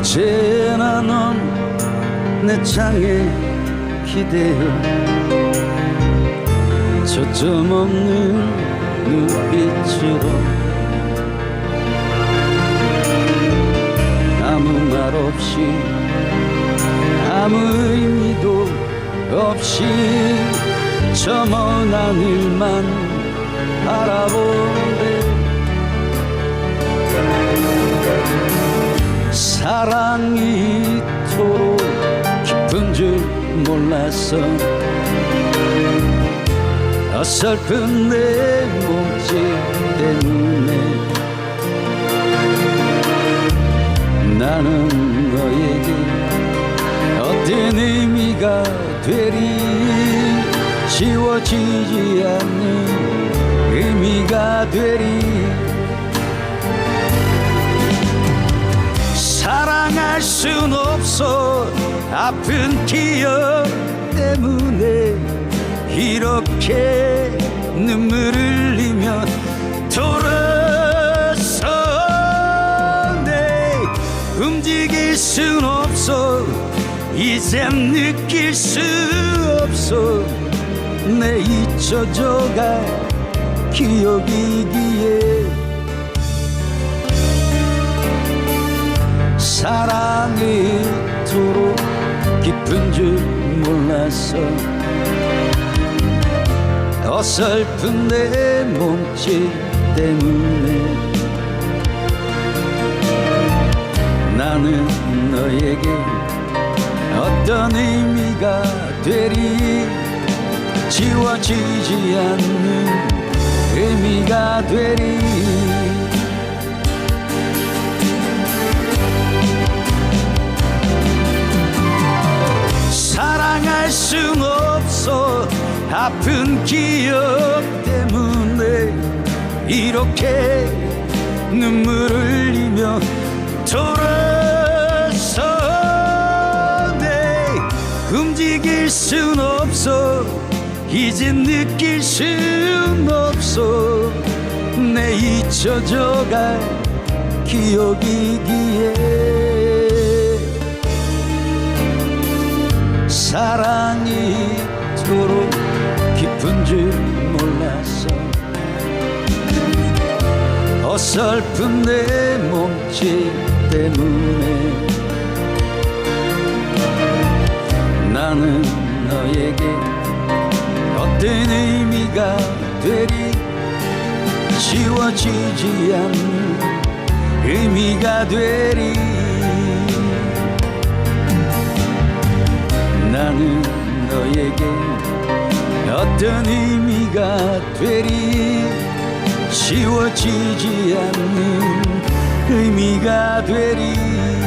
언제나 넌 내 창에 기대어. 초점 없는 눈빛으로 아무 말 없이 아무 의미도 없이 저 먼 하늘만 바라보는 깊은 줄 몰랐어 어설픈 내 몸짓 때문에 나는 너에게 어떤 의미가 되리? 지워지지 않는 의미가 되리 사랑할 순 없어. 아픈 기억 때문에 이렇게 눈물을 흘리며 돌아서네. 움직일 순 없어. 이젠 느낄 수 없어. 내 잊혀져가 기억이기에 사랑이 이토록 깊은 줄 몰랐어 어설픈 내 몸짓 때문에 나는 너에게 어떤 의미가 되리? 지워지지 않는 의미가 되리 아픈 기억 때문에 이렇게 눈물을 흘리며 돌아서네. 움직일 순 없어. 이젠 느낄 순 없어. 내 잊혀져갈 기억이기에. 사랑이 이토록 깊은 줄 몰랐어 어설픈 내 몸짓 때문에 나는 너에게 어떤 의미가 되리? 지워지지 않는 의미가 되리? 나는 너에게 어떤 의미가 되리. 지워지지 않는 의미가 되리